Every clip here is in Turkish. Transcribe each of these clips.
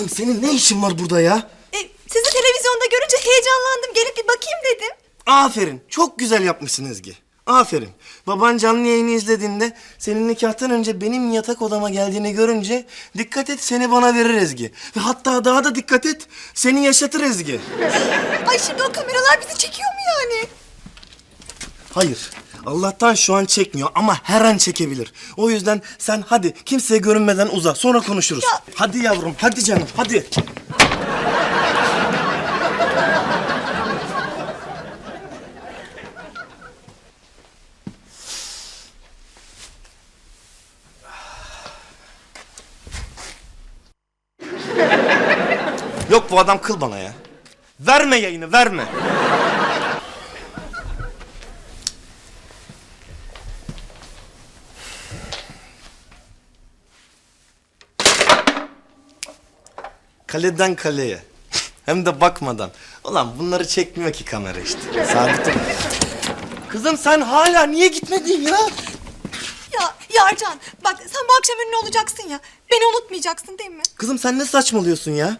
Kızım senin ne işin var burada ya? E, sizi televizyonda görünce heyecanlandım. Gelip bir bakayım dedim. Aferin. Çok güzel yapmışsın Ezgi. Aferin. Baban canlı yayını izlediğinde senin nikahtan önce benim yatak odama geldiğini görünce dikkat et seni bana verir Ezgi. Ve hatta daha da dikkat et seni yaşatır Ezgi. Ay şimdi o kameralar bizi çekiyor mu yani? Hayır. Allah'tan şu an çekmiyor ama her an çekebilir. O yüzden sen hadi kimseye görünmeden uza. Sonra konuşuruz. Ya- Hadi yavrum, hadi canım, hadi. Yok bu adam kıl bana ya. Verme yayını, verme. Kaleden kaleye. Hem de bakmadan. Ulan bunları çekmiyor ki kamera işte. Sabit. Kızım sen hala niye gitmedin ya? Ya Yarcan bak sen bu akşam ünlü olacaksın ya. Beni unutmayacaksın değil mi? Kızım sen ne saçmalıyorsun ya?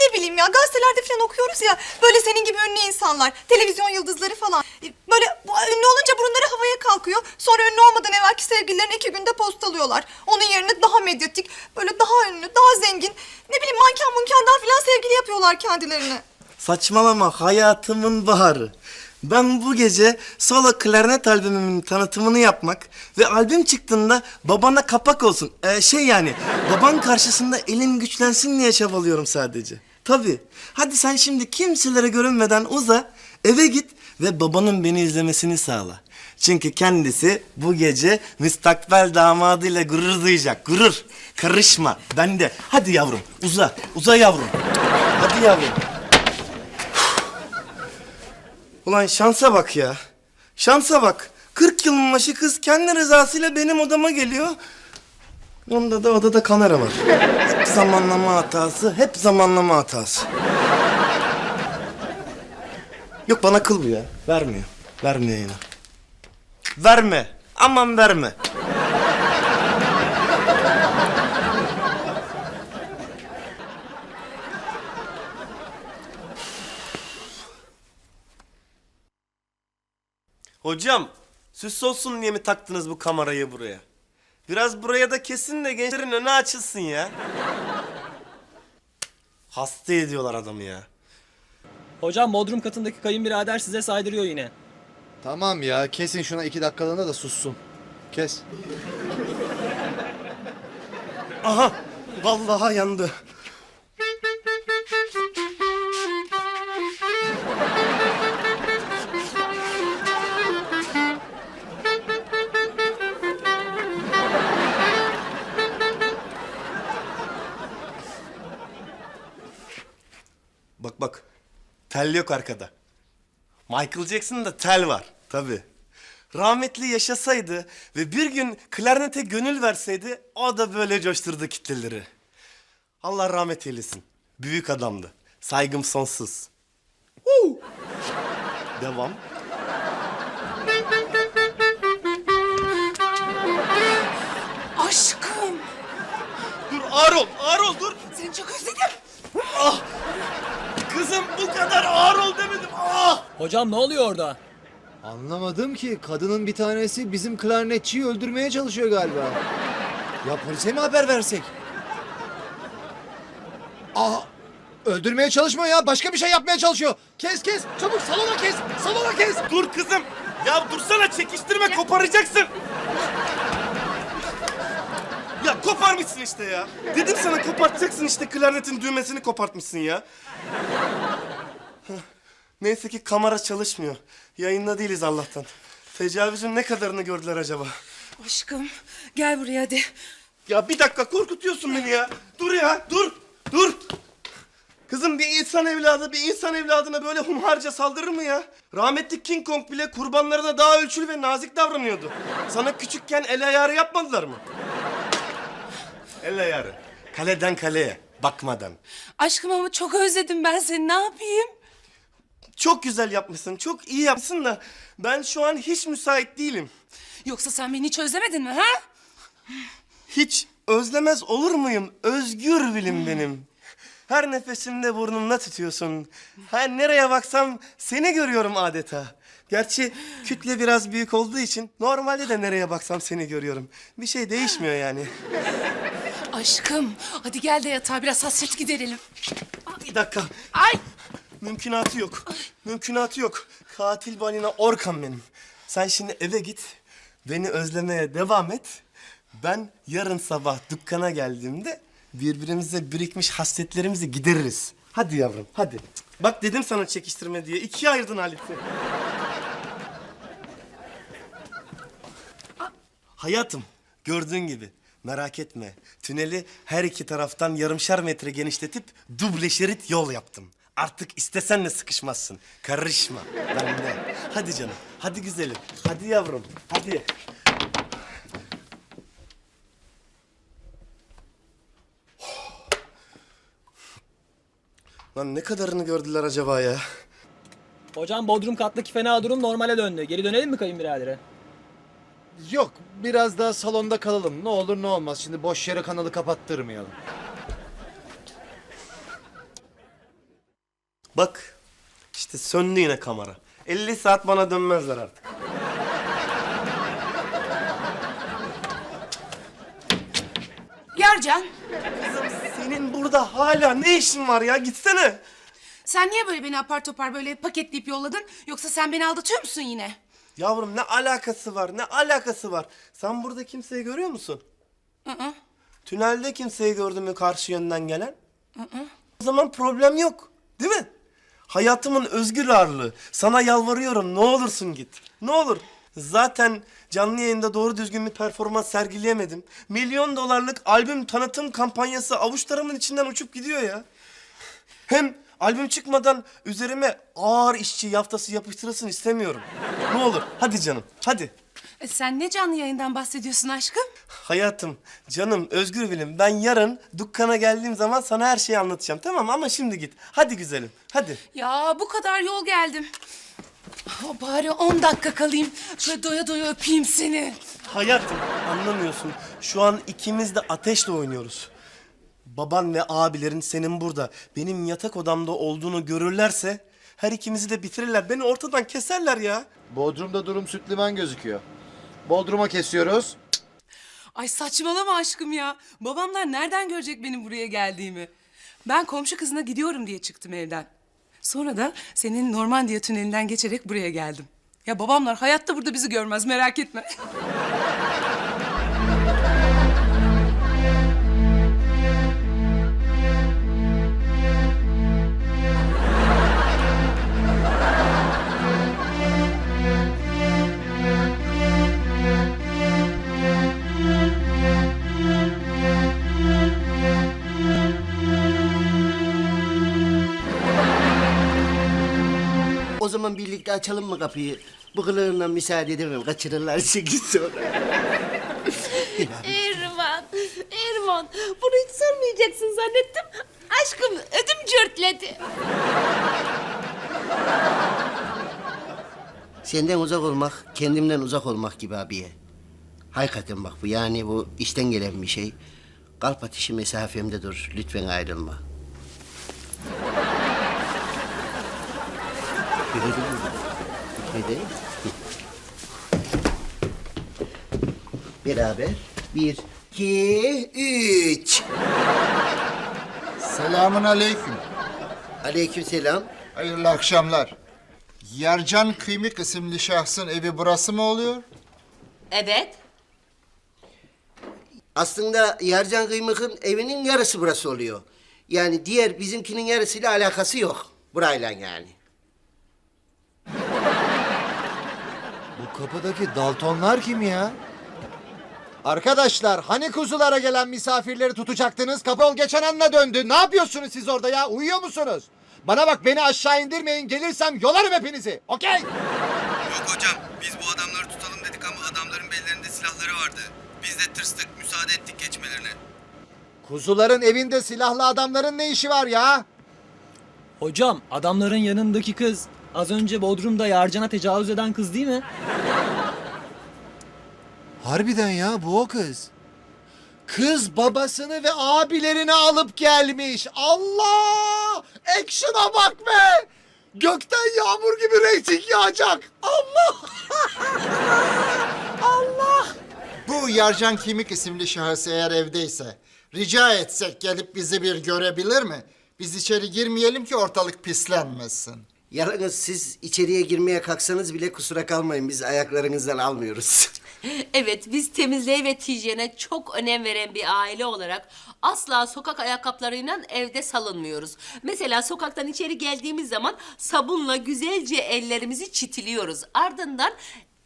Ne bileyim ya gazetelerde falan okuyoruz ya. Böyle senin gibi ünlü insanlar, televizyon yıldızları falan. E, Böyle ünlü olunca burunları havaya kalkıyor. Sonra ünlü olmadan evvelki sevgililerini iki günde postalıyorlar. Onun yerine daha medyatik, böyle daha ünlü, daha zengin. Ne bileyim manken munkenden falan sevgili yapıyorlar kendilerini. Saçmalama hayatımın baharı. Ben bu gece solo klarnet albümümün tanıtımını yapmak ve albüm çıktığında babana kapak olsun. Ee, şey yani baban karşısında elim güçlensin diye çabalıyorum sadece. Tabii. Hadi sen şimdi kimselere görünmeden uza, eve git ve babanın beni izlemesini sağla. Çünkü kendisi bu gece müstakbel damadıyla gurur duyacak. Gurur. Karışma. Ben de. Hadi yavrum uza. Uza yavrum. Hadi yavrum. Ulan şansa bak ya. Şansa bak. 40 yılın başı kız kendi rızasıyla benim odama geliyor. Onda da odada kamera var. Hep zamanlama hatası, hep zamanlama hatası. Yok bana kıl bu ya. Vermiyor. Vermiyor yine. Verme. Aman verme. Hocam, süs olsun diye mi taktınız bu kamerayı buraya? Biraz buraya da kesin de gençlerin önü açılsın ya. Hasta ediyorlar adamı ya. Hocam Bodrum katındaki kayınbirader size saydırıyor yine. Tamam ya kesin şuna iki dakikalığına da sussun. Kes. Aha, vallahi yandı. Tel yok arkada. Michael Jackson'da tel var, tabii. Rahmetli yaşasaydı ve bir gün klarnete gönül verseydi o da böyle coşturdu kitleleri. Allah rahmet eylesin. Büyük adamdı. Saygım sonsuz. Huu! Devam. Aşkım Dur ağır ol, ağır ol dur. seni çok özledim. Ah! Kızım bu kadar ağır ol demedim. Ah! Hocam ne oluyor orada? Anlamadım ki kadının bir tanesi bizim klarnetçiyi öldürmeye çalışıyor galiba. Ya polise mi haber versek? Aa, öldürmeye çalışmıyor ya başka bir şey yapmaya çalışıyor. Kes kes çabuk salona kes salona kes. Dur kızım. Ya dursana çekiştirme koparacaksın. Ya koparmışsın işte ya. Dedim sana kopartacaksın işte klarnetin düğmesini kopartmışsın ya. Neyse ki kamera çalışmıyor. Yayında değiliz Allah'tan. Tecavüzün ne kadarını gördüler acaba? Aşkım gel buraya hadi. Ya bir dakika korkutuyorsun beni ya. Dur ya dur dur. Kızım bir insan evladı bir insan evladına böyle humharca saldırır mı ya? Rahmetli King Kong bile kurbanlarına daha ölçülü ve nazik davranıyordu. Sana küçükken el ayarı yapmadılar mı? El ayarı. Kaleden kaleye bakmadan. Aşkım ama çok özledim ben seni ne yapayım? Çok güzel yapmışsın, çok iyi yapmışsın da ben şu an hiç müsait değilim. Yoksa sen beni hiç özlemedin mi ha? Hiç özlemez olur muyum? Özgür bilim benim. Her nefesimde burnumda tutuyorsun. Her nereye baksam seni görüyorum adeta. Gerçi kütle biraz büyük olduğu için normalde de nereye baksam seni görüyorum. Bir şey değişmiyor yani. Aşkım hadi gel de yatağa biraz hasret giderelim. Bir dakika. Ay Mümkünatı yok. Mümkünatı yok. Katil balina Orkan benim. Sen şimdi eve git. Beni özlemeye devam et. Ben yarın sabah dükkana geldiğimde birbirimize birikmiş hasretlerimizi gideririz. Hadi yavrum, hadi. Bak dedim sana çekiştirme diye. İkiye ayırdın Halit'i. Hayatım, gördüğün gibi. Merak etme. Tüneli her iki taraftan yarımşar metre genişletip duble şerit yol yaptım. Artık istesen de sıkışmazsın. Karışma. Ben de. Hadi canım. Hadi güzelim. Hadi yavrum. Hadi. Lan ne kadarını gördüler acaba ya? Hocam Bodrum kattaki fena durum normale döndü. Geri dönelim mi kayınbiradere? Yok biraz daha salonda kalalım. Ne olur ne olmaz. Şimdi boş yere kanalı kapattırmayalım. Bak. işte söndü yine kamera. 50 saat bana dönmezler artık. Yarcan Kızım senin burada hala ne işin var ya? Gitsene. sen niye böyle beni apar topar böyle paketleyip yolladın? Yoksa sen beni aldatıyor musun yine? Yavrum ne alakası var? Ne alakası var? Sen burada kimseyi görüyor musun? Tünelde kimseyi gördün mü karşı yönden gelen? O zaman problem yok. Değil mi? Hayatımın özgür ağırlığı. Sana yalvarıyorum ne olursun git. Ne olur. Zaten canlı yayında doğru düzgün bir performans sergileyemedim. Milyon dolarlık albüm tanıtım kampanyası avuçlarımın içinden uçup gidiyor ya. Hem albüm çıkmadan üzerime ağır işçi yaftası yapıştırılsın istemiyorum. Ne olur hadi canım hadi. E, sen ne canlı yayından bahsediyorsun aşkım? Hayatım, canım, özgür bilim. Ben yarın dükkana geldiğim zaman sana her şeyi anlatacağım tamam mı? Ama şimdi git. Hadi güzelim, hadi. Ya bu kadar yol geldim. O bari 10 dakika kalayım. Şöyle doya doya öpeyim seni. Hayatım, anlamıyorsun. Şu an ikimiz de ateşle oynuyoruz. Baban ve abilerin senin burada, benim yatak odamda olduğunu görürlerse... ...her ikimizi de bitirirler. Beni ortadan keserler ya. Bodrum'da durum süt liman gözüküyor. Bodrum'a kesiyoruz. Ay saçmalama aşkım ya. Babamlar nereden görecek benim buraya geldiğimi? Ben komşu kızına gidiyorum diye çıktım evden. Sonra da senin Normandiya tünelinden geçerek buraya geldim. Ya babamlar hayatta burada bizi görmez merak etme. O zaman birlikte açalım mı kapıyı? Bu kılığına müsaade edemem. Kaçırırlar sekiz sonra. Erman, Erman. Bunu hiç sormayacaksın zannettim. Aşkım ödüm cörtledi. Senden uzak olmak, kendimden uzak olmak gibi abiye. Hakikaten bak bu yani bu işten gelen bir şey. Kalp atışı mesafemde dur. Lütfen ayrılma. Görelim mi? Gitmedi. Beraber. Bir, iki, üç. Selamun aleyküm. Aleykümselam. Hayırlı akşamlar. Yercan Kıymık isimli şahsın evi burası mı oluyor? Evet. Aslında Yarcan Kıymık'ın evinin yarısı burası oluyor. Yani diğer bizimkinin yarısıyla alakası yok. Burayla yani. Kapıdaki Daltonlar kim ya? Arkadaşlar hani kuzulara gelen misafirleri tutacaktınız? Kapı geçen anla döndü. Ne yapıyorsunuz siz orada ya? Uyuyor musunuz? Bana bak beni aşağı indirmeyin. Gelirsem yolarım hepinizi. Okey? Yok hocam, biz bu adamları tutalım dedik ama adamların bellerinde silahları vardı. Biz de tırstık, müsaade ettik geçmelerine. Kuzuların evinde silahlı adamların ne işi var ya? Hocam adamların yanındaki kız az önce Bodrum'da Yarcan'a tecavüz eden kız değil mi? Harbiden ya bu o kız. Kız babasını ve abilerini alıp gelmiş. Allah! Action'a bak be! Gökten yağmur gibi reyting yağacak. Allah! Allah! Bu Yarcan Kimik isimli şahıs eğer evdeyse rica etsek gelip bizi bir görebilir mi? Biz içeri girmeyelim ki ortalık pislenmesin. Yalnız siz içeriye girmeye kalksanız bile kusura kalmayın biz ayaklarınızdan almıyoruz. Evet biz temizliğe ve hijyene çok önem veren bir aile olarak asla sokak ayakkabılarıyla evde salınmıyoruz. Mesela sokaktan içeri geldiğimiz zaman sabunla güzelce ellerimizi çitiliyoruz. Ardından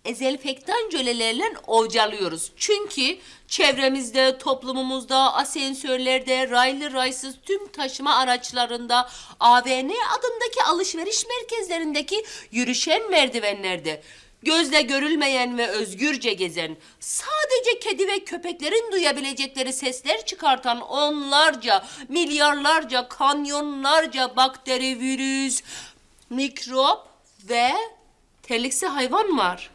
ezelfektan jölelerle ovcalıyoruz. Çünkü çevremizde, toplumumuzda, asansörlerde, raylı raysız tüm taşıma araçlarında, AVM adındaki alışveriş merkezlerindeki yürüşen merdivenlerde gözle görülmeyen ve özgürce gezen, sadece kedi ve köpeklerin duyabilecekleri sesler çıkartan onlarca, milyarlarca, kanyonlarca bakteri, virüs, mikrop ve terliksi hayvan var.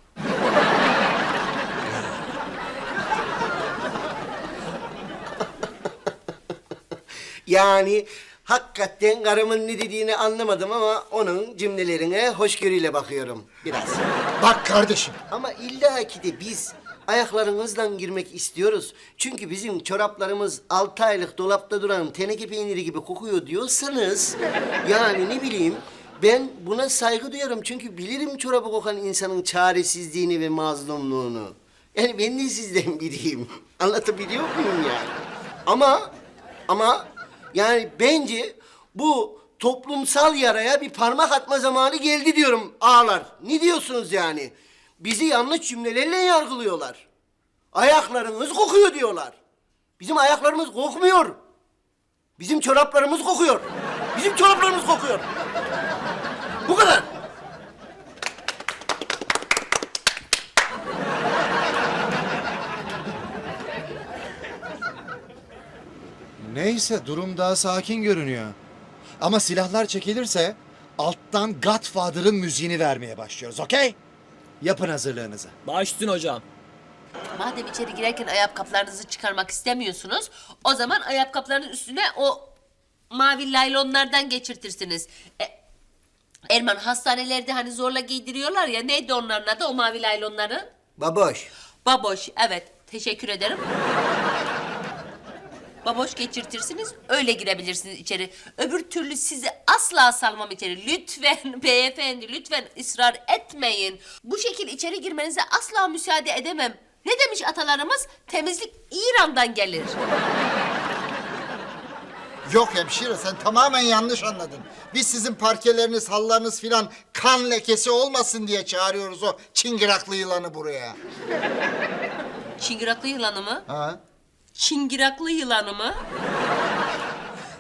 Yani hakikaten karımın ne dediğini anlamadım ama onun cümlelerine hoşgörüyle bakıyorum biraz. Bak kardeşim Ama illa ki de biz ayaklarınızla girmek istiyoruz. Çünkü bizim çoraplarımız altı aylık dolapta duran teneke peyniri gibi kokuyor diyorsanız... ...yani ne bileyim ben buna saygı duyarım. Çünkü bilirim çorabı kokan insanın çaresizliğini ve mazlumluğunu. Yani ben de sizden biriyim. Anlatabiliyor muyum yani? Ama ama yani bence bu toplumsal yaraya bir parmak atma zamanı geldi diyorum ağalar. Ne diyorsunuz yani? Bizi yanlış cümlelerle yargılıyorlar. Ayaklarınız kokuyor diyorlar. Bizim ayaklarımız kokmuyor. Bizim çoraplarımız kokuyor. Bizim çoraplarımız kokuyor. Bu kadar. Neyse durum daha sakin görünüyor. Ama silahlar çekilirse alttan Godfather'ın müziğini vermeye başlıyoruz, okey? Yapın hazırlığınızı. Baş hocam. Madem içeri girerken ayakkabılarınızı çıkarmak istemiyorsunuz, o zaman ayakkabıların üstüne o mavi laylonlardan geçirtirsiniz. E, Erman hastanelerde hani zorla giydiriyorlar ya, neydi onların adı o mavi laylonların? Baboş. Baboş, evet. Teşekkür ederim. Baboş geçirtirsiniz, öyle girebilirsiniz içeri. Öbür türlü sizi asla salmam içeri. Lütfen beyefendi, lütfen ısrar etmeyin. Bu şekil içeri girmenize asla müsaade edemem. Ne demiş atalarımız? Temizlik İran'dan gelir. Yok hemşire sen tamamen yanlış anladın. Biz sizin parkeleriniz, hallarınız filan kan lekesi olmasın diye çağırıyoruz o çıngıraklı yılanı buraya. Çıngıraklı yılanı mı? Ha? Çıngıraklı yılanı mı?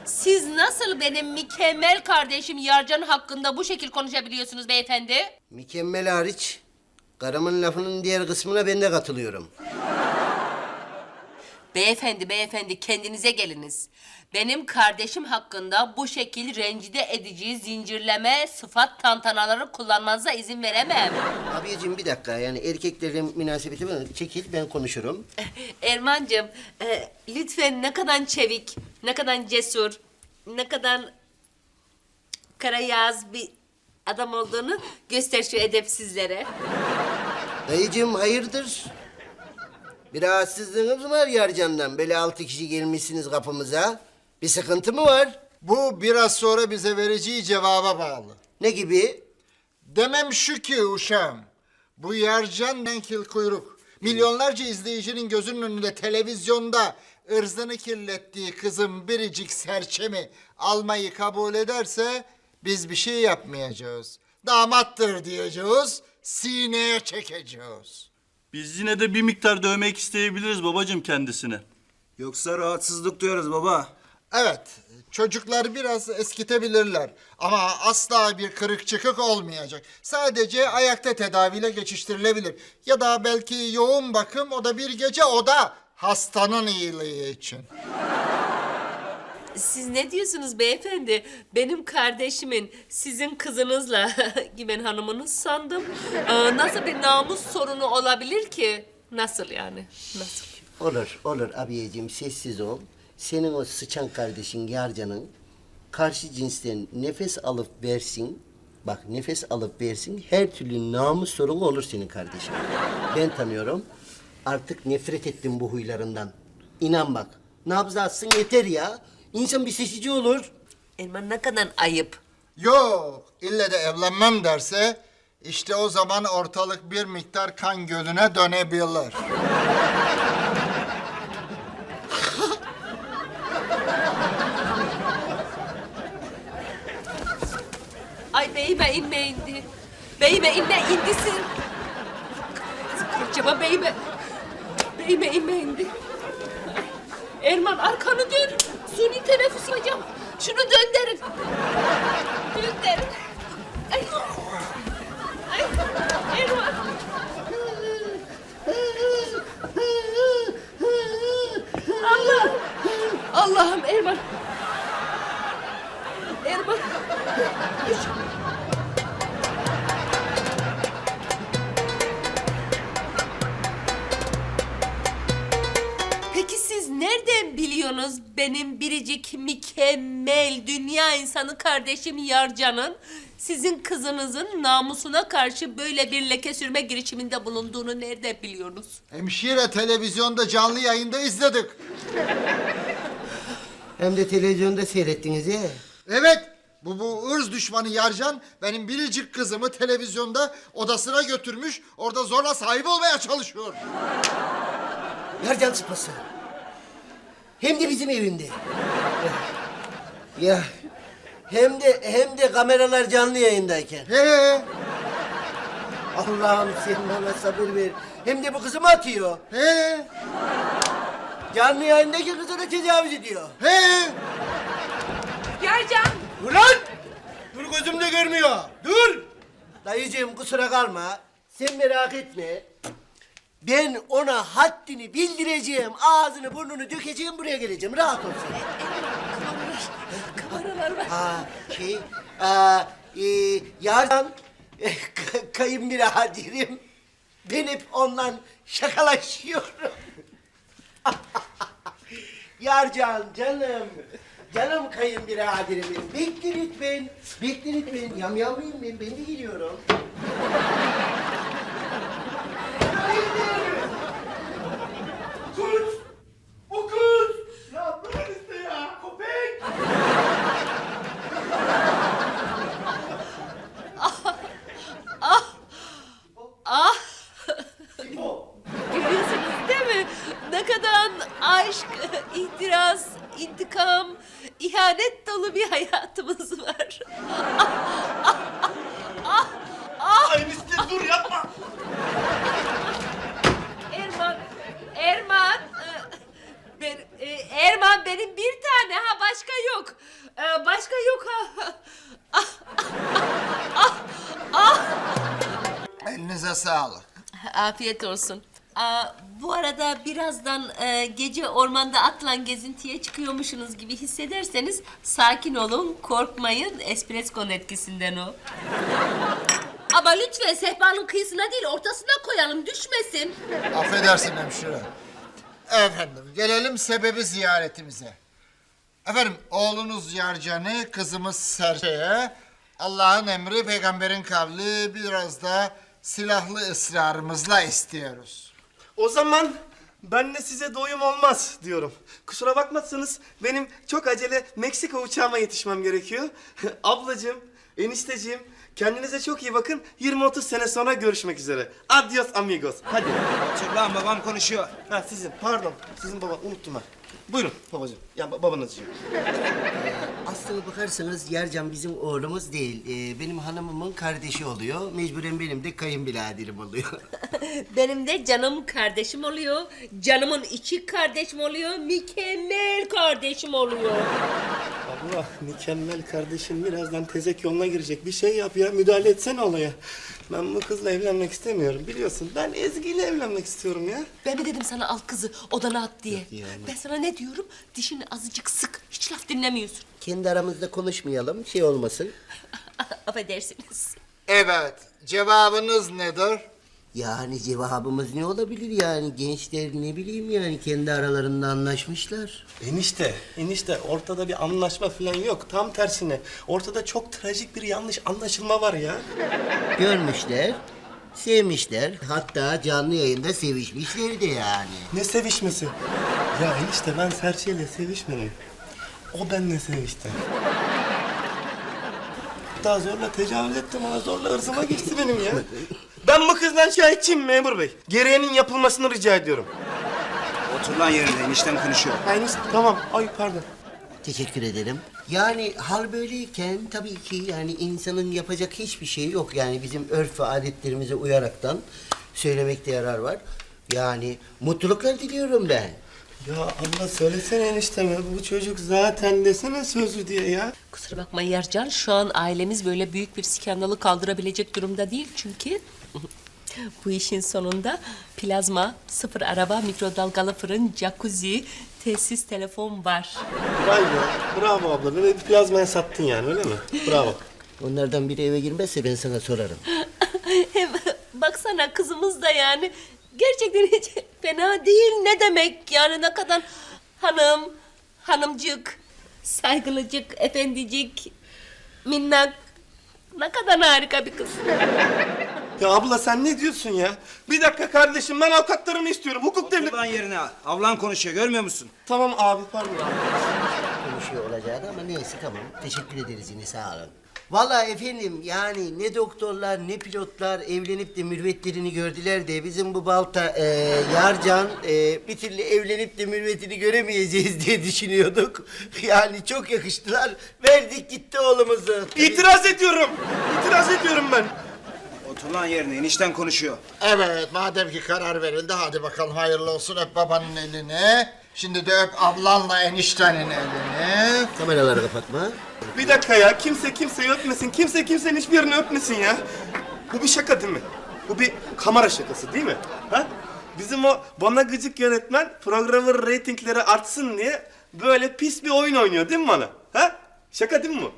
Siz nasıl benim mükemmel kardeşim Yarcan hakkında bu şekil konuşabiliyorsunuz beyefendi? Mükemmel hariç karımın lafının diğer kısmına ben de katılıyorum. Beyefendi, beyefendi kendinize geliniz. Benim kardeşim hakkında bu şekil rencide edici zincirleme sıfat tantanaları kullanmanıza izin veremem. Abicim bir dakika yani erkeklerle münasebeti var. Çekil ben konuşurum. Ermancığım, e, lütfen ne kadar çevik, ne kadar cesur, ne kadar karayaz bir adam olduğunu göster şu edepsizlere. Dayıcığım hayırdır? Bir rahatsızlığınız mı var Yarcan'dan? Böyle altı kişi gelmişsiniz kapımıza. Bir sıkıntı mı var? Bu biraz sonra bize vereceği cevaba bağlı. Ne gibi? Demem şu ki uşağım. Bu Yarcan Denkil kuyruk. Milyonlarca izleyicinin gözünün önünde televizyonda ırzını kirlettiği kızın biricik serçemi almayı kabul ederse biz bir şey yapmayacağız. Damattır diyeceğiz, sineye çekeceğiz. Biz yine de bir miktar dövmek isteyebiliriz babacığım kendisini. Yoksa rahatsızlık duyarız baba. Evet, çocuklar biraz eskitebilirler ama asla bir kırık çıkık olmayacak. Sadece ayakta tedaviyle geçiştirilebilir. Ya da belki yoğun bakım o da bir gece o da hastanın iyiliği için. Siz ne diyorsunuz beyefendi? Benim kardeşimin sizin kızınızla ki ben hanımınız sandım. Ee, nasıl bir namus sorunu olabilir ki? Nasıl yani? Nasıl? Olur, olur abiyeciğim sessiz ol. Senin o sıçan kardeşin Yarcan'ın karşı cinsten nefes alıp versin. Bak nefes alıp versin her türlü namus sorunu olur senin kardeşim. Ben tanıyorum. Artık nefret ettim bu huylarından. İnan bak. Nabzı atsın yeter ya. İnsan bir seçici olur. Erman ne kadar ayıp. Yok, ille de evlenmem derse işte o zaman ortalık bir miktar kan gölüne dönebilir. Ay beyime inme indi. Beyime inme indisin. Acaba beyime... Beyime inme indi. Erman arkanı dön. Suni teneffüs yapacağım. Şunu döndürün. Döndürün. Ay. Ay. Erman. Allah'ım. Allah'ım. Erman. Mükemmel dünya insanı kardeşim Yarcan'ın sizin kızınızın namusuna karşı böyle bir leke sürme girişiminde bulunduğunu nereden biliyorsunuz? Hemşire televizyonda canlı yayında izledik. Hem de televizyonda seyrettiniz ya. Evet, bu bu ırz düşmanı Yarcan benim biricik kızımı televizyonda odasına götürmüş. Orada zorla sahip olmaya çalışıyor. Yarcan sıpası. Hem de bizim evinde. Ya hem de hem de kameralar canlı yayındayken. He, Allah'ım sen bana sabır ver. Hem de bu kızımı atıyor. he, Canlı yayındaki kızına tecavüz ediyor. he. Yarcan! Ulan! Dur gözüm de görmüyor. Dur! Dayıcığım kusura kalma. Sen merak etme. Ben ona haddini bildireceğim. Ağzını burnunu dökeceğim buraya geleceğim. Rahat ol sen. Kameralar var. Ha şey, aa, e, yardan e, kayınbiraderim. Ben hep ondan şakalaşıyorum. Yarcan canım. Canım kayınbiraderim. Bekle lütfen. Bekle lütfen. Yam yavruyum ben. Ben de geliyorum. Kız! O kız! Ya bırak işte ya. Köpek! Görüyorsunuz değil mi? Ne kadar aşk, ihtiras, intikam, ihanet dolu bir hayatımız var. Ay miskin dur yapma. Erman, Erman, e, ben, e, Erman benim bir tane ha başka yok. E, Başka yok ha. Elinize sağlık. Afiyet olsun. Aa, bu arada birazdan e, gece ormanda atla gezintiye çıkıyormuşsunuz gibi hissederseniz sakin olun, korkmayın. Espresso'nun etkisinden o. Ama lütfen sehpanın kıyısına değil ortasına koyalım düşmesin. Affedersin hemşire. Efendim, gelelim sebebi ziyaretimize. Efendim, oğlunuz Yarcan'ı, kızımız Serçe'ye... ...Allah'ın emri, peygamberin kavli, biraz da silahlı ısrarımızla istiyoruz. O zaman ben de size doyum olmaz diyorum. Kusura bakmazsanız benim çok acele Meksika uçağıma yetişmem gerekiyor. Ablacığım, enişteciğim kendinize çok iyi bakın. 20-30 sene sonra görüşmek üzere. Adios amigos. Hadi. Çık lan babam konuşuyor. Ha sizin pardon. Sizin baba unuttum ben. Buyurun babacığım. Ya ba- babanızcığım. Aslına bakarsanız Yarcan bizim oğlumuz değil. Ee, benim hanımımın kardeşi oluyor. Mecburen benim de kayınbiraderim oluyor. Benim de canım kardeşim oluyor. Canımın içi kardeşim oluyor. Mükemmel kardeşim oluyor. Abla mükemmel kardeşim birazdan tezek yoluna girecek. Bir şey yap ya müdahale etsene olaya. Ben bu kızla evlenmek istemiyorum biliyorsun. Ben Ezgi ile evlenmek istiyorum ya. Ben mi dedim sana al kızı odana at diye? yani. Ben sana ne diyorum? Dişini azıcık sık. Hiç laf dinlemiyorsun. Kendi aramızda konuşmayalım, şey olmasın. Affedersiniz. Evet, cevabınız nedir? Yani cevabımız ne olabilir yani gençler ne bileyim yani kendi aralarında anlaşmışlar. Enişte, enişte ortada bir anlaşma falan yok. Tam tersine ortada çok trajik bir yanlış anlaşılma var ya. Görmüşler, sevmişler. Hatta canlı yayında sevişmişler de yani. Ne sevişmesi? Ya enişte ben Serçe'yle sevişmedim. O benimle sevişti. Daha zorla tecavüz etti bana, zorla hırsıma geçti benim ya. Ben bu kızdan şikayetçiyim memur bey. Gereğinin yapılmasını rica ediyorum. Otur lan yerine enişten konuşuyor. Enişte tamam. Ay pardon. Teşekkür ederim. Yani hal böyleyken tabii ki yani insanın yapacak hiçbir şey yok. Yani bizim örf ve adetlerimize uyaraktan söylemekte yarar var. Yani mutluluklar diliyorum ben. Ya abla söylesene enişteme bu çocuk zaten desene sözlü diye ya. Kusura bakma Yercan, şu an ailemiz böyle büyük bir skandalı kaldırabilecek durumda değil çünkü... Bu işin sonunda plazma, sıfır araba, mikrodalgalı fırın, jacuzzi, tesis, telefon var. Vay be bravo abla beni bir plazmaya sattın yani öyle mi? Bravo. Onlardan biri eve girmezse ben sana sorarım. Hem baksana kızımız da yani gerçekten hiç fena değil. Ne demek yani ne kadar hanım, hanımcık, saygılıcık, efendicik, minnak. Ne kadar harika bir kız. Ya abla sen ne diyorsun ya? Bir dakika kardeşim ben avukatlarımı istiyorum. Hukuk devlet... Otur lan yerine. Avlan konuşuyor görmüyor musun? Tamam abi pardon. Konuşuyor olacağı ama neyse tamam. Teşekkür ederiz yine sağ olun. Vallahi efendim yani ne doktorlar ne pilotlar evlenip de mürvetlerini gördüler de bizim bu balta e, Yarcan e, bir türlü evlenip de mürvetini göremeyeceğiz diye düşünüyorduk. Yani çok yakıştılar. Verdik gitti oğlumuzu. İtiraz ediyorum. İtiraz ediyorum ben. Otur lan yerine enişten konuşuyor. Evet madem ki karar verildi hadi bakalım hayırlı olsun öp babanın elini. Şimdi de öp ablanla eniştenin elini. Kameraları kapatma. Bir dakika ya kimse kimseyi öpmesin. Kimse kimsenin hiçbir yerini öpmesin ya. Bu bir şaka değil mi? Bu bir kamera şakası değil mi? Ha? Bizim o bana gıcık yönetmen programın reytingleri artsın diye böyle pis bir oyun oynuyor değil mi bana? Ha? Şaka değil mi bu?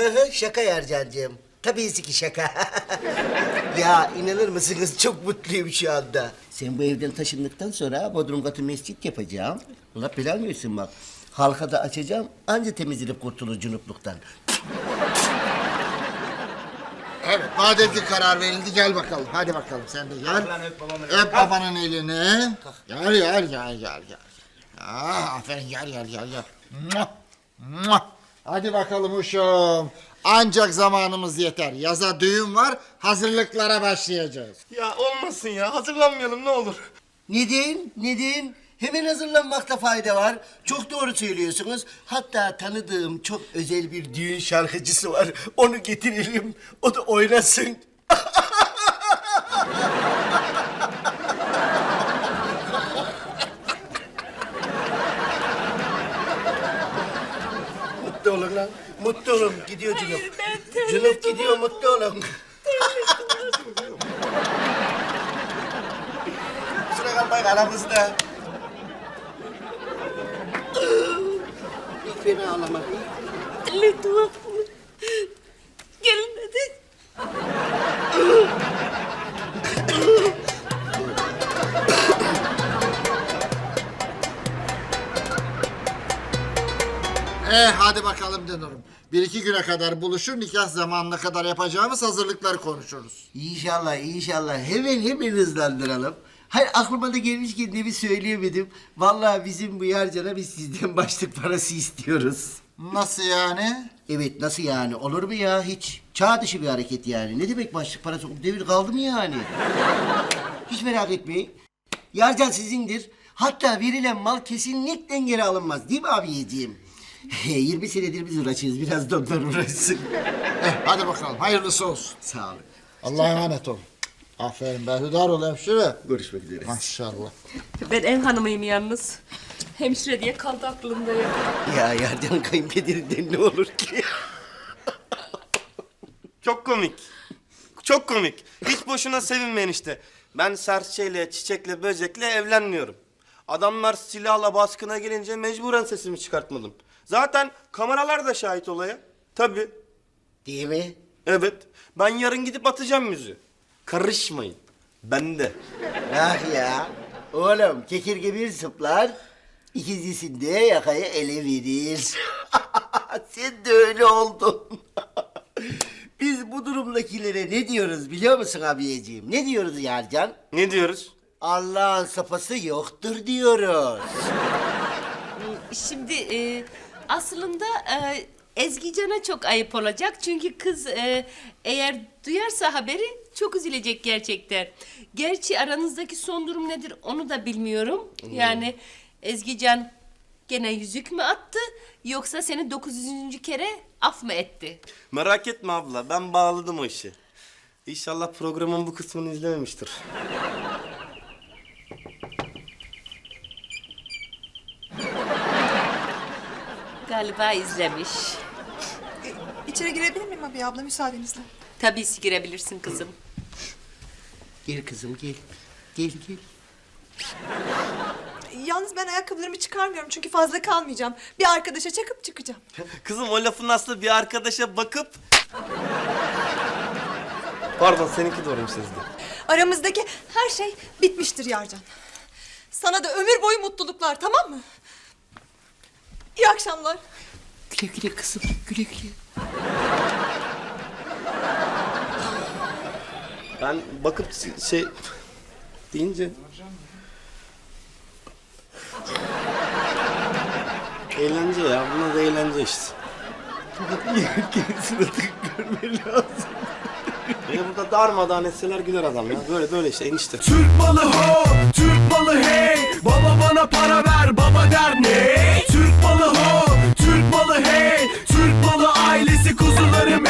Hı hı şaka Yarcancığım. Tabii ki şaka. ya inanır mısınız çok mutluyum şu anda. Sen bu evden taşındıktan sonra bodrum katı mescit yapacağım. Ulan planlıyorsun bak. Halka da açacağım. Anca temizlenip kurtulur cunupluktan. Evet madem ki karar verildi gel bakalım. Hadi bakalım sen de gel. Lan öp babamı. Öp babanın elini. Gel gel gel gel gel. Ah, aferin gel gel gel gel. Mua, mua. Hadi bakalım uşum. Ancak zamanımız yeter. Yaza düğün var. Hazırlıklara başlayacağız. Ya olmasın ya. Hazırlanmayalım ne olur. Neden? Neden? Hemen hazırlanmakta fayda var. Çok doğru söylüyorsunuz. Hatta tanıdığım çok özel bir düğün şarkıcısı var. Onu getirelim. O da oynasın. mutlu olun. Mutlu olun. Gidiyor Cunup. Cunup gidiyor mutlu olun. Kusura kalmayın aramızda. Fena ağlama. Lütfen. Bir iki güne kadar buluşur nikah zamanına kadar yapacağımız hazırlıkları konuşuruz. İnşallah inşallah hemen hemen hızlandıralım. Hayır aklıma da gelmişken ne bir söyleyemedim. Vallahi bizim bu yarcana biz sizden başlık parası istiyoruz. Nasıl yani? Evet nasıl yani olur mu ya hiç? Çağ dışı bir hareket yani. Ne demek başlık parası? O devir kaldı mı yani? hiç merak etmeyin. Yarcan sizindir. Hatta verilen mal kesinlikle geri alınmaz. Değil mi abiyeciğim? 20 senedir biz uğraşıyoruz. Biraz da onlar uğraşsın. Eh hadi bakalım hayırlısı olsun. Sağ olun. Allah'a emanet olun. Aferin Berhudar ol hemşire. Görüşmek üzere. Maşallah. Ben ev hanımıyım yalnız. Hemşire diye kaldı aklımda ya. Ya Yarcan kayınpederinden ne olur ki? Çok komik. Çok komik. Hiç boşuna sevinmeyin işte. Ben serçeyle, çiçekle, böcekle evlenmiyorum. Adamlar silahla baskına gelince mecburen sesimi çıkartmadım. Zaten kameralar da şahit olaya. Tabii. Değil mi? Evet. Ben yarın gidip atacağım yüzü. Karışmayın. Ben de. Ah ya. Oğlum kekirge bir zıplar, ikincisinde yakayı ele verir. Sen de öyle oldun. Biz bu durumdakilere ne diyoruz biliyor musun abiyeciğim? Ne diyoruz Yarcan? Ne diyoruz? Allah'ın sapası yoktur diyoruz. Şimdi e, aslında e, Ezgican'a çok ayıp olacak. Çünkü kız e, eğer duyarsa haberi çok üzülecek gerçekten. Gerçi aranızdaki son durum nedir onu da bilmiyorum. Yani Ezgican gene yüzük mü attı yoksa seni 900. kere af mı etti? Merak etme abla ben bağladım o işi. İnşallah programın bu kısmını izlememiştir. Galiba izlemiş. İçeri girebilir miyim abi abla müsaadenizle? Tabii girebilirsin kızım. Gel kızım gel. Gel gel. Yalnız ben ayakkabılarımı çıkarmıyorum çünkü fazla kalmayacağım. Bir arkadaşa çakıp çıkacağım. Kızım o lafın aslı bir arkadaşa bakıp... Pardon seninki doğruymuş Sezgi. Aramızdaki her şey bitmiştir Yarcan. Sana da ömür boyu mutluluklar tamam mı? İyi akşamlar. Güle güle kızım güle güle. Ben bakıp şey deyince... Eğlence ya, buna da eğlence işte. Suratı görmeli lazım. Beni burada darmadan etseler güler adam ya. Böyle böyle işte enişte. Türk malı ho, Türk malı hey Baba bana para ver, baba der ne? Türk malı ho, Türk malı hey Türk malı ailesi kuzularım